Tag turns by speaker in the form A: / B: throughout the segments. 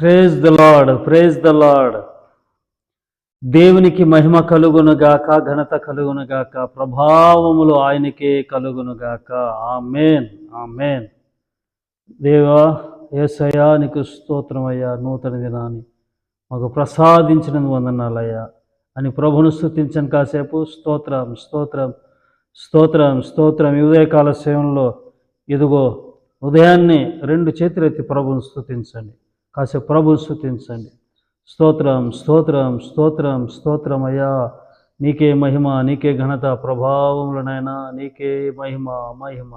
A: Praise the lord praise the lord దేవునికి మహిమ కలుగునుగాక ఘనత కలుగునుగాక ప్రభావములు ఆయనకే కలుగునుగాక ఆ మెయిన్ దేవా ఏసయ్యా నీకు స్తోత్రమయ్యా నూతన దినాన్ని మాకు ప్రసాదించిన వందనాలయ్యా. అని ప్రభును స్థుతించను కాసేపు స్తోత్రం స్తోత్రం స్తోత్రం స్తోత్రం. ఈ ఉదయకాల సేవలో ఇదిగో ఉదయాన్నే రెండు చేతులెత్తి ప్రభును స్థుతించండి కాసేపు ప్రభు స్థుతించండి స్తోత్రం స్తోత్రం స్తోత్రం స్తోత్రం అయ్యా. నీకే మహిమ నీకే ఘనత ప్రభావములనైనా నీకే మహిమ మహిమ.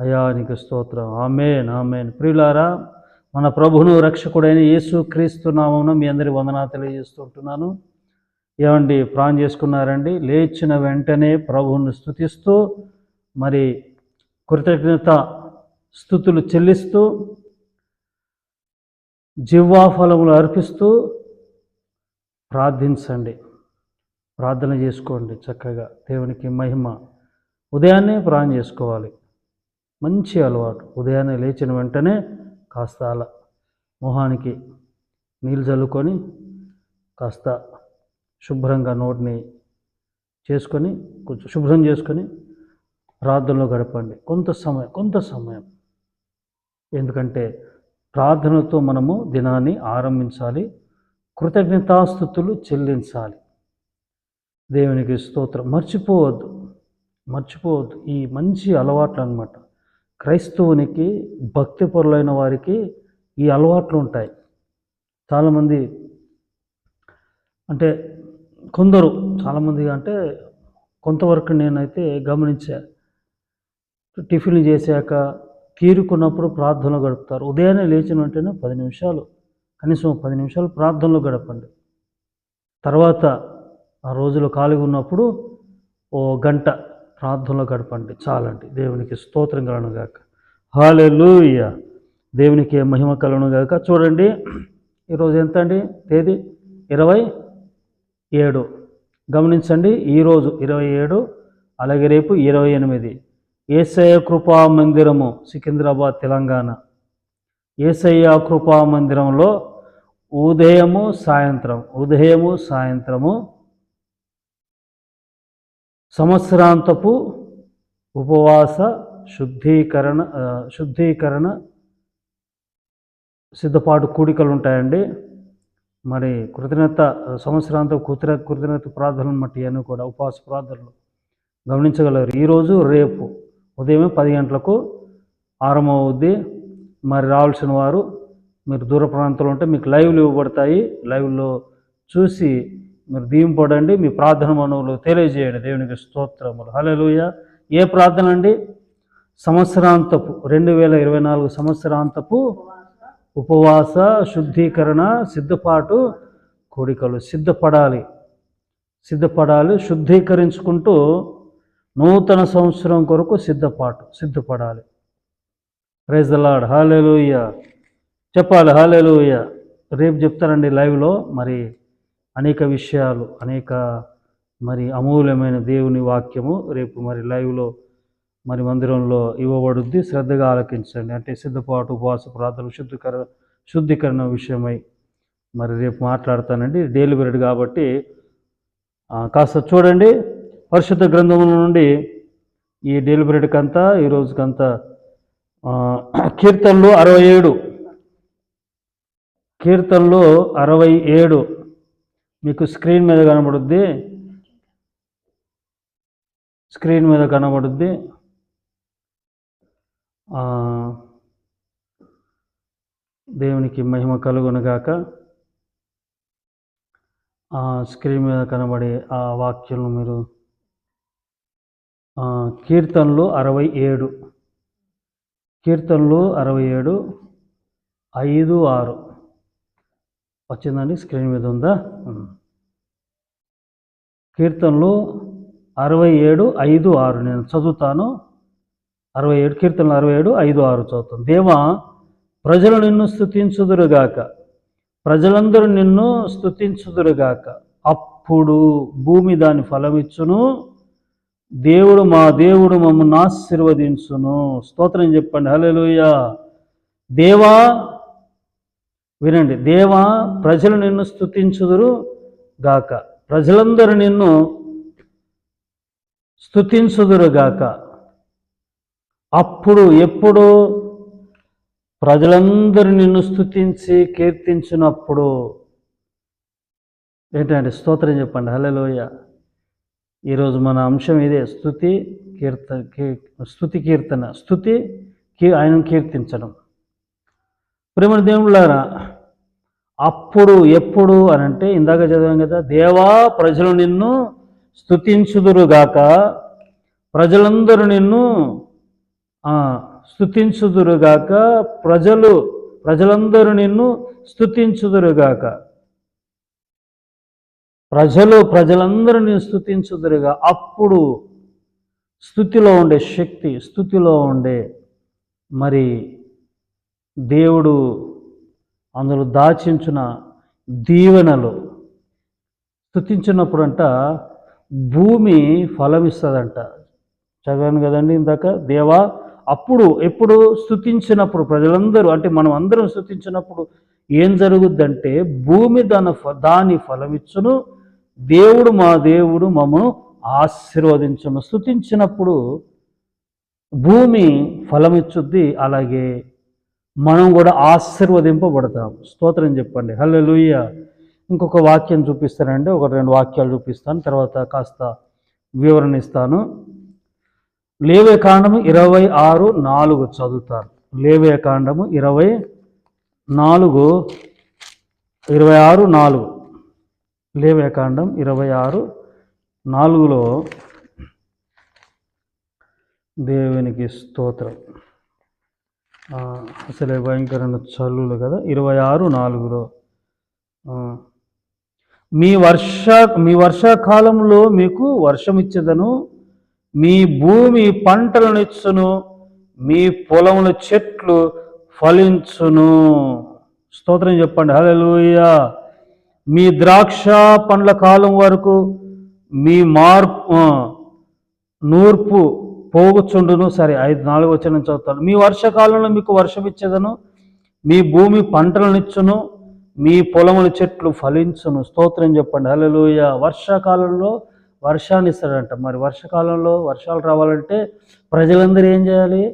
A: అయ్యా నీకు స్తోత్రం. Amen amen. ప్రియులారా మన ప్రభును రక్షకుడైన యేసు క్రీస్తు నామమున మీ అందరి వందనా తెలియజేస్తుంటున్నాను. ఏమండి ప్రాణం చేసుకున్నారండి? లేచిన వెంటనే ప్రభువును స్థుతిస్తూ మరి కృతజ్ఞత స్థుతులు చెల్లిస్తూ జివ్వాఫలములు అర్పిస్తూ ప్రార్థించండి. ప్రార్థన చేసుకోండి చక్కగా. దేవునికి మహిమ. ఉదయాన్నే ప్రాణం చేసుకోవాలి. మంచి అలవాటు. ఉదయాన్నే లేచిన వెంటనే కాస్త అలా మొహానికి నీళ్ళు చల్లుకొని కాస్త శుభ్రంగా నోటిని చేసుకొని కొంచెం శుభ్రం చేసుకొని ప్రార్థనలో గడపండి. కొంత సమయం కొంత సమయం. ఎందుకంటే ప్రార్థనతో మనము దినాన్ని ఆరంభించాలి. కృతజ్ఞతాస్థుతులు చెల్లించాలి. దేవునికి స్తోత్రం. మర్చిపోవద్దు. మర్చిపోవద్దు. ఈ మంచి అలవాట్లు అనమాట క్రైస్తవునికి భక్తిపరులైన వారికి ఈ అలవాట్లు ఉంటాయి. చాలామంది అంటే కొందరు చాలామంది అంటే కొంతవరకు నేనైతే గమనించా. టిఫిన్లు చేశాక తీరుకున్నప్పుడు ప్రార్థనలు గడుపుతారు. ఉదయాన్నే లేచిన వెంటనే పది నిమిషాలు కనీసం పది నిమిషాలు ప్రార్థనలు గడపండి. తర్వాత ఆ రోజులో ఖాళీగా ఉన్నప్పుడు ఓ గంట ప్రార్థనలో గడపండి. చాలండి. దేవునికి స్తోత్రం కలనుగాక గాక. దేవునికి మహిమ కలనుగాక చూడండి ఈరోజు ఎంత అండి? తేదీ? ఇరవై ఏడు. గమనించండి ఈరోజు ఇరవై ఏడు అలాగే రేపు ఇరవై ఎనిమిది. ఏసయ్య కృపా మందిరము సికింద్రాబాద్ తెలంగాణ. ఏసయ్య కృపా మందిరంలో ఉదయము సాయంత్రం. ఉదయము సాయంత్రము సంవత్సరాంతపు ఉపవాస శుద్ధీకరణ శుద్ధీకరణ సిద్ధపాటు కూడికలు ఉంటాయండి. మరి కృతజ్ఞత సంవత్సరాంత కృతజ్ఞ కృతజ్ఞత ప్రార్థనలు మట్టి అని కూడా ఉపవాస ప్రార్థనలు గమనించగలరు. ఈరోజు రేపు ఉదయం పది గంటలకు ఆరంభమవుద్ది. మరి రావాల్సిన వారు మీరు దూర ప్రాంతంలో ఉంటే మీకు లైవ్లు ఇవ్వబడతాయి. లైవ్లో చూసి మీరు దీంపడండి మీ ప్రార్థన మనవులు తెలియజేయండి. దేవునికి స్తోత్రములు. హల్లెలూయ. ఏ ప్రార్థన అండి? సంవత్సరాంతపు రెండు వేల ఇరవై నాలుగు సంవత్సరాంతపు ఉపవాస శుద్ధీకరణ సిద్ధపాటు కోడికలు సిద్ధపడాలి. సిద్ధపడాలి శుద్ధీకరించుకుంటూ నూతన సంవత్సరం కొరకు సిద్ధపాటు సిద్ధపడాలి. Praise the lord lord hallelujah చెప్పాలి హాలేలుయ రేపు చెప్తారండి లైవ్లో. మరి అనేక విషయాలు అనేక మరి అమూల్యమైన దేవుని వాక్యము రేపు మరి లైవ్లో మరి మందిరంలో ఇవ్వబడుద్ది. శ్రద్ధగా ఆలకించండి. అంటే సిద్ధపాటు ఉపవాస ప్రార్థన శుద్ధీకరణ శుద్ధీకరణ విషయమై మరి రేపు మాట్లాడతానండి. డైలీ పీరియడ్ కాబట్టి కాస్త చూడండి. పరిశుద్ధ గ్రంథముల నుండి ఈ డెలివరీకంతా అంతా ఈ రోజుకంతా కీర్తనలు అరవై ఏడు. కీర్తనలు అరవై ఏడు. మీకు స్క్రీన్ మీద కనబడుద్ది. స్క్రీన్ మీద కనబడుద్ది. దేవునికి మహిమ కలుగునగాక స్క్రీన్ మీద కనబడే ఆ వాక్యం మీరు కీర్తనలు అరవై ఏడు. కీర్తనలు అరవై ఏడు ఐదు ఆరు. వచ్చిందండి స్క్రీన్ మీద ఉందా? కీర్తనలు అరవై ఏడు ఐదు ఆరు. నేను చదువుతాను. అరవై ఏడు కీర్తనలు అరవై ఏడు ఐదు ఆరు చదువుతాను. దేవా ప్రజలు నిన్ను స్థుతించుదురుగాక ప్రజలందరూ నిన్ను స్థుతించుదురుగాక అప్పుడు భూమి దాని ఫలమిచ్చును. దేవుడు మా దేవుడు మమ్మల్ని ఆశీర్వదించును. స్తోత్రం చెప్పండి. హలోయ దేవా వినండి. దేవా ప్రజలు నిన్ను స్తుతించుదురు గాక. ప్రజలందరూ నిన్ను స్తుతించుదురు గాక. అప్పుడు ఎప్పుడు ప్రజలందరూ నిన్ను స్థుతించి కీర్తించినప్పుడు. ఏంటంటే స్తోత్రం చెప్పండి. హలోయ ఈరోజు మన అంశం ఇదే స్థుతి కీర్త స్థుతి కీర్తన. స్థుతి కీ ఆయనను కీర్తించడం. ప్రేమ దేవుళ్ళారా అప్పుడు ఎప్పుడు అని అంటే ఇందాక చదివాం కదా దేవా ప్రజలు నిన్ను స్థుతించుదురుగాక ప్రజలందరూ నిన్ను స్థుతించుదురుగాక ప్రజలు ప్రజలందరూ నిన్ను స్థుతించుదురుగాక ప్రజలు ప్రజలందరూ నిన్ను అప్పుడు స్థుతిలో ఉండే శక్తి స్థుతిలో ఉండే మరి దేవుడు అందులో దాచించిన దీవెనలు స్థుతించినప్పుడు అంట భూమి ఫలమిస్తుందంట. చదివాను కదండి ఇందాక? దేవా అప్పుడు ఎప్పుడు స్థుతించినప్పుడు ప్రజలందరూ అంటే మనం అందరం స్థుతించినప్పుడు ఏం జరుగుద్దంటే భూమి దాని ఫ- దాని ఫలమిచ్చును దేవుడు మా దేవుడు మమ్మను ఆశీర్వదించను. స్థుతించినప్పుడు భూమి ఫలమిచ్చుద్ది అలాగే మనం కూడా ఆశీర్వదింపబడతాం. స్తోత్రం చెప్పండి. హలో లూయ ఇంకొక వాక్యం చూపిస్తానండి. ఒక రెండు వాక్యాలు చూపిస్తాను. తర్వాత కాస్త వివరణ ఇస్తాను. లేవే కాండము ఇరవై ఆరు నాలుగు చదువుతారు లేవే కాండము ఇరవై నాలుగు ఇరవై ఆరు నాలుగు. లేవే కాండం ఇరవై ఆరు నాలుగులో దేవునికి స్తోత్రం. అసలే భయంకరమైన చల్లులు కదా. ఇరవై ఆరు నాలుగులో మీ వర్ష మీ వర్షాకాలంలో మీకు వర్షం ఇచ్చేదను మీ భూమి పంటలను ఇచ్చును మీ పొలముల చెట్లు ఫలించును. స్తోత్రం చెప్పండి. హల్లెలూయా. మీ ద్రాక్ష పండ్ల కాలం వరకు మీ మార్పు నూర్పు పోగుచుండును. సరే ఐదు నాలుగు వచ్చిన చదువుతాను. మీ వర్షకాలంలో మీకు వర్షం ఇచ్చేదను మీ భూమి పంటలనిచ్చును మీ పొలముల చెట్లు ఫలించును. స్తోత్రం చెప్పండి. హలోయ వర్షాకాలంలో వర్షాన్ని ఇస్తాడంట. మరి వర్షాకాలంలో వర్షాలు రావాలంటే ప్రజలందరూ ఏం చేయాలి?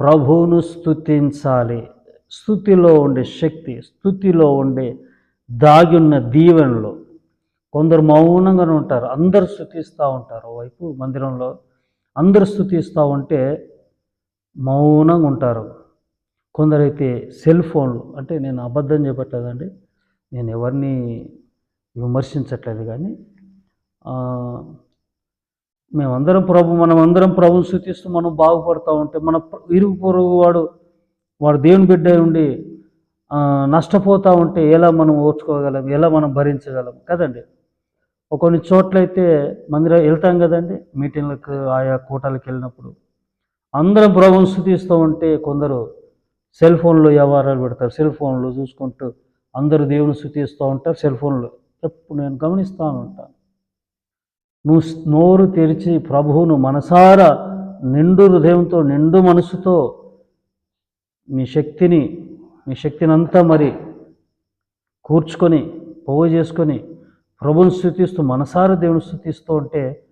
A: ప్రభువును స్థుతించాలి స్థుతిలో ఉండే శక్తి స్థుతిలో ఉండే దాగి ఉన్న దీవెనలు కొందరు మౌనంగానే ఉంటారు అందరు స్థుతిస్తూ ఉంటారు. ఓవైపు మందిరంలో అందరు స్థుతిస్తూ ఉంటే మౌనంగా ఉంటారు. కొందరైతే సెల్ ఫోన్లు అంటే నేను అబద్ధం చెప్పట్లేదండి నేను ఎవరిని విమర్శించట్లేదు కానీ మేమందరం ప్రభు మనం అందరం ప్రభుని స్థుతిస్తూ మనం బాగుపడుతూ ఉంటే మన ఇరుగు పొరుగు వాడు వాడు దేవుని బిడ్డ అయి ఉండి నష్టపోతూ ఉంటే ఎలా మనం ఓర్చుకోగలం ఎలా మనం భరించగలం? కదండి. ఒక కొన్ని చోట్లయితే మందిరం వెళ్తాం కదండి మీటింగ్లకు ఆయా కూటాలకు వెళ్ళినప్పుడు. అందరం ప్రభుత్వం స్థుతిస్తూ ఉంటే కొందరు సెల్ ఫోన్లో వ్యవహారాలు పెడతారు. సెల్ ఫోన్లు చూసుకుంటూ అందరూ దేవుని స్థుతిస్తూ ఉంటారు. సెల్ ఫోన్లో ఎప్పుడు నేను గమనిస్తూ ఉంటాను. నువ్వు నోరు తెరిచి ప్రభువును మనసారా నిండు హృదయంతో నిండు మనసుతో నీ శక్తిని మీ శక్తిని అంతా మరి కూర్చుకొని పోగు చేసుకొని ప్రభుని స్థుతిస్తూ మనసారా దేవుని స్థుతిస్తూ ఉంటే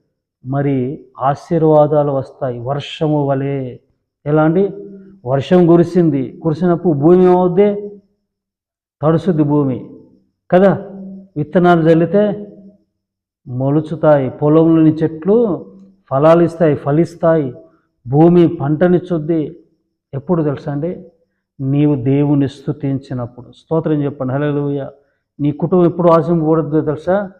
A: మరి ఆశీర్వాదాలు వస్తాయి. వర్షము వలె. ఎలా అండి? వర్షం కురిసింది. కురిసినప్పుడు భూమి ఏమవుద్ది? తడుసుద్ది భూమి. కదా? విత్తనాలు చల్లితే మొలుచుతాయి. పొలంలోని చెట్లు ఫలాలు ఇస్తాయి ఫలిస్తాయి. భూమి పంటనిచ్చుద్ది. ఎప్పుడు తెలుసా అండి? నీవు దేవుని స్థుతించినప్పుడు స్తోత్రం చెప్పండి. హల్లెలూయా. నీ కుటుంబం ఎప్పుడు ఆశింపకూడదు తెలుసా?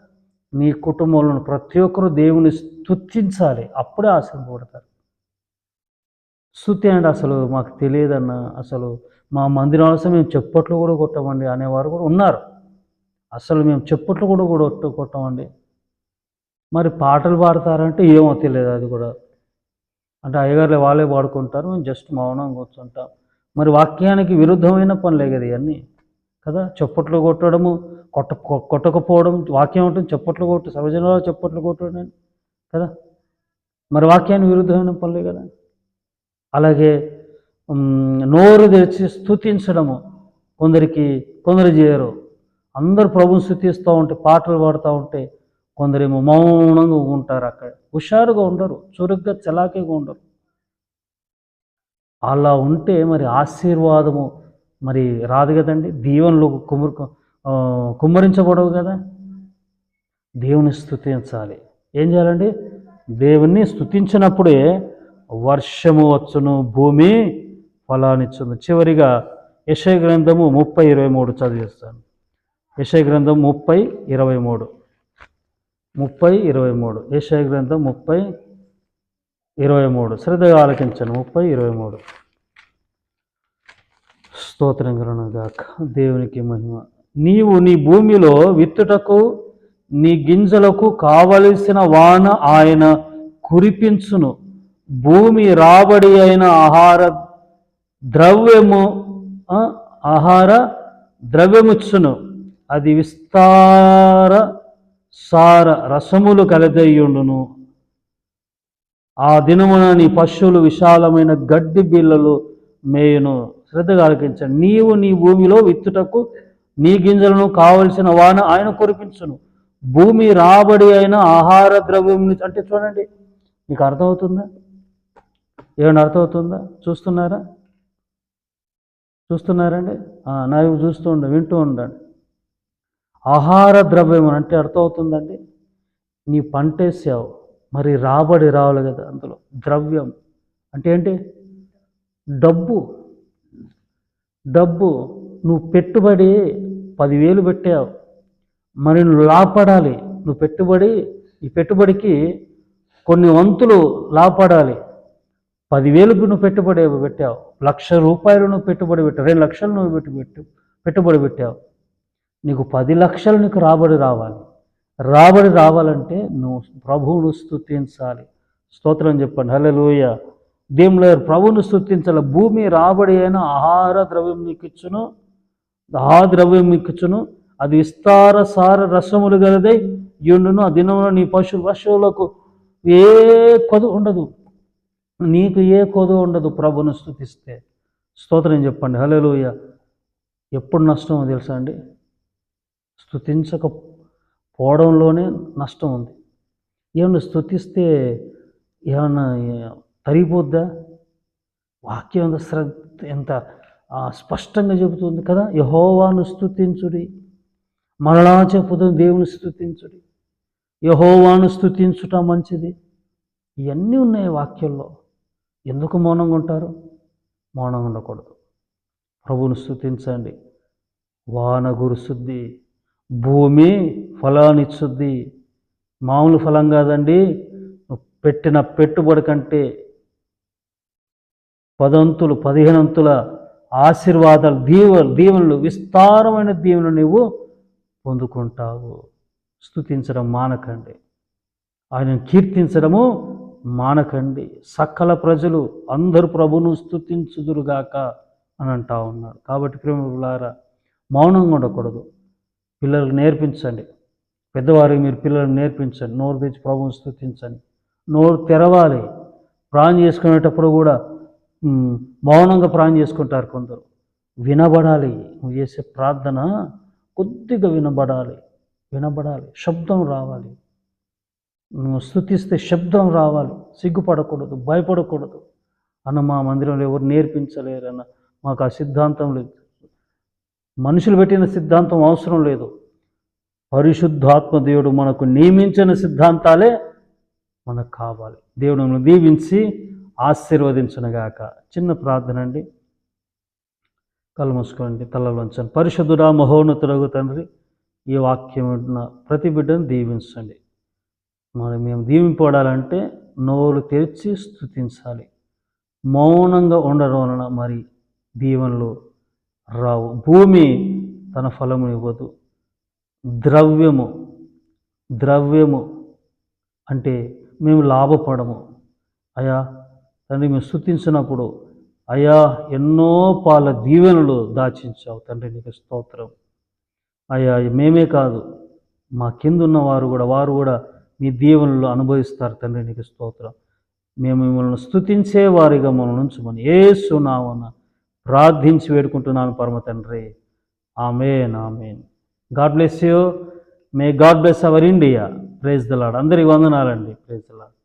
A: నీ కుటుంబంలో ప్రతి ఒక్కరూ దేవుని స్థుతించాలి అప్పుడే ఆశింపబడతారు. స్థుతి అంటే అసలు మాకు తెలియదన్న అసలు మా మందిరం అసలు మేము చెప్పట్లు కూడా కొట్టమండి అనేవారు కూడా ఉన్నారు. అసలు మేము చెప్పట్లు కూడా కూడా కొట్టమండి. మరి పాటలు పాడతారంటే ఏమో తెలియదు అది కూడా. అంటే అయ్యగారులే వాళ్ళే పాడుకుంటారు. మేము జస్ట్ మౌనంగా కూర్చుంటాం. మరి వాక్యానికి విరుద్ధమైన పనులే కదా ఇవన్నీ? కదా? చప్పట్లు కొట్టడము కొట్ట కొ- కొట్టకపోవడం వాక్యం ఉంటుంది చప్పట్లు కొట్టు సర్వజనాలు చప్పట్లు కొట్టడం కదా? మరి వాక్యానికి విరుద్ధమైన పనులే కదా? అలాగే నోరు తెరిచి స్తుతించడము కొందరికి కొందరు చేయరు. అందరు ప్రభుని స్థుతిస్తూ ఉంటే పాటలు పాడుతూ ఉంటే కొందరేమో మౌనంగా ఉంటారు అక్కడ. హుషారుగా ఉండరు చురుగ్గా చలాకీగా ఉండరు. అలా ఉంటే మరి ఆశీర్వాదము మరి రాదు కదండి. దీవెనలు కుమ్మరు కుమ్మరించబడవు కదా. దేవుని స్థుతించాలి ఏం చేయాలండి? దేవుణ్ణి స్థుతించినప్పుడే వర్షము వచ్చును భూమి ఫలానిచ్చును. చివరిగా యశయ గ్రంథము ముప్పై ఇరవై మూడు చదివిస్తాను యశయ గ్రంథం ముప్పై ఇరవై మూడు. ముప్పై ఇరవై మూడు. యశయ గ్రంథం ముప్పై ఇరవై మూడు. శ్రద్ధగా ఆలకించను ముప్పై ఇరవై మూడు. స్తోత్రం గాక దేవునికి మహిమ. నీవు నీ భూమిలో విత్తుటకు నీ గింజలకు కావలసిన వాన ఆయన కురిపించును. భూమి రాబడి అయిన ఆహార ద్రవ్యము ఆహార ద్రవ్యముచ్చును. అది విస్తార సార రసములు కలిదయ్యుండును. ఆ దినమున నీ పశువులు విశాలమైన గడ్డి బిళ్ళలు మేయును. శ్రద్ధగా ఆలకించండి. నీవు నీ భూమిలో విత్తుటకు నీ గింజలను కావలసిన వాన ఆయన కురిపించును. భూమి రాబడి అయిన ఆహార ద్రవ్యం అంటే చూడండి మీకు అర్థమవుతుందా? ఏమైనా అర్థమవుతుందా? చూస్తున్నారా? చూస్తున్నారండి? ఆ, చూస్తూ ఉండ వింటూ ఉండండి. ఆహార ద్రవ్యం అంటే అర్థమవుతుందండి నీ పంటేసావు మరి రాబడి రావాలి కదా అందులో. ద్రవ్యం అంటే ఏంటి? డబ్బు. డబ్బు. నువ్వు పెట్టుబడి పదివేలు పెట్టావు. మరి నువ్వు లాభపడాలి. నువ్వు పెట్టుబడి ఈ పెట్టుబడికి కొన్ని వంతులు లాభపడాలి. పదివేలు నువ్వు పెట్టుబడి పెట్టావు. లక్ష రూపాయలు నువ్వు పెట్టుబడి పెట్టావు. రెండు లక్షలు నువ్వు పెట్టి పెట్టు పెట్టుబడి పెట్టావు. నీకు పది లక్షలు నీకు రాబడి రావాలి. రాబడి రావాలంటే నువ్వు ప్రభువును స్థుతించాలి స్తోత్రం చెప్పండి. హలలోయ దేవుని ప్రభువును స్థుతించాలి భూమి రాబడి అయిన ఆహార ద్రవ్యం నీకు ఇచ్చును. ఆ ద్రవ్యం మీకు ఇచ్చును. అది విస్తార సార రసములు గలదై ఎండును ఆ దినంలో నీ పశు పశువులకు ఏ కొదు ఉండదు. నీకు ఏ కొదు ఉండదు ప్రభును స్థుతిస్తే స్తోత్రం చెప్పండి. హల్లెలూయ. ఎప్పుడు నష్టమో తెలుసా అండి? స్థుతించక పోవడంలోనే నష్టం ఉంది. ఏమన్నా స్థుతిస్తే ఏమన్నా తరిగిపోద్దా? వాక్యం ఎంత శ్రద్ధ ఎంత స్పష్టంగా చెబుతుంది కదా? యహోవాను స్థుతించుడి మరలా చెప్పుతుంది దేవుని స్థుతించుడి యహోవాను స్థుతించుట మంచిది. ఇవన్నీ ఉన్నాయి వాక్యంలో. ఎందుకు మౌనంగా ఉంటారు? మౌనంగా ఉండకూడదు. ప్రభువును స్థుతించండి వాన గురుశుద్ధి భూమి ఫలాన్నిచ్చుద్ది మామూలు ఫలం కాదండి. పెట్టిన పెట్టుబడి కంటే పదంతులు పదిహేనంతుల ఆశీర్వాదాలు దీవ దీవెనలు విస్తారమైన దీవెనలు నువ్వు పొందుకుంటావు. స్థుతించడం మానకండి. ఆయనను కీర్తించడము మానకండి. సకల ప్రజలు అందరు ప్రభును స్థుతించుదురుగాక అని అంటా ఉన్నాడు కాబట్టి ప్రేమలారా మౌనంగా ఉండకూడదు. పిల్లలకు నేర్పించండి. పెద్దవారికి మీరు పిల్లలను నేర్పించండి. నోరు తెచ్చి ప్రభువుని స్థుతించండి నోరు తెరవాలి. ప్రాణం చేసుకునేటప్పుడు కూడా మౌనంగా ప్రాణం చేసుకుంటారు కొందరు. వినబడాలి. నువ్వు చేసే ప్రార్థన కొద్దిగా వినబడాలి. వినబడాలి. శబ్దం రావాలి. నువ్వు స్థుతిస్తే శబ్దం రావాలి. సిగ్గుపడకూడదు. భయపడకూడదు. అన్న మా మందిరంలో ఎవరు నేర్పించలేరన్న మాకు ఆ సిద్ధాంతం లేదు. మనుషులు పెట్టిన సిద్ధాంతం అవసరం లేదు. పరిశుద్ధాత్మ దేవుడు మనకు నియమించిన సిద్ధాంతాలే మనకు కావాలి. దేవుడు దీవించి ఆశీర్వదించనగాక. చిన్న ప్రార్థన అండి. కలుమూసుకోండి తలలోంచండి పరిశుద్ధుడా మహోన్నతుడగు తండ్రి ఈ వాక్యం ఉన్న ప్రతి బిడ్డను దీవించండి. మరి మేము దీవింపడాలంటే నోరు తెరిచి స్థుతించాలి మౌనంగా ఉండడం వలన మరి దీవెనలు రావు. భూమి తన ఫలము ఇవ్వదు ద్రవ్యము ద్రవ్యము అంటే మేము లాభపడము. అయా తండ్రి మేము స్థుతించినప్పుడు అయా ఎన్నో పాల దీవెనలు దాచించావు తండ్రి నీకు స్తోత్రం. అయ్యా మేమే కాదు మా కింద ఉన్న వారు కూడా వారు కూడా మీ దీవెనలు అనుభవిస్తారు తండ్రి నీకు స్తోత్రం. మేము మిమ్మల్ని స్థుతించే వారిగా మమ్మల్ని ఉంచమని ఏ సునామన ప్రార్థించి వేడుకుంటున్నాను పరమ తండ్రి. Amen amen. God bless you. May god bless our India. Praise the lord అందరికి వందనాలండి. Praise the lord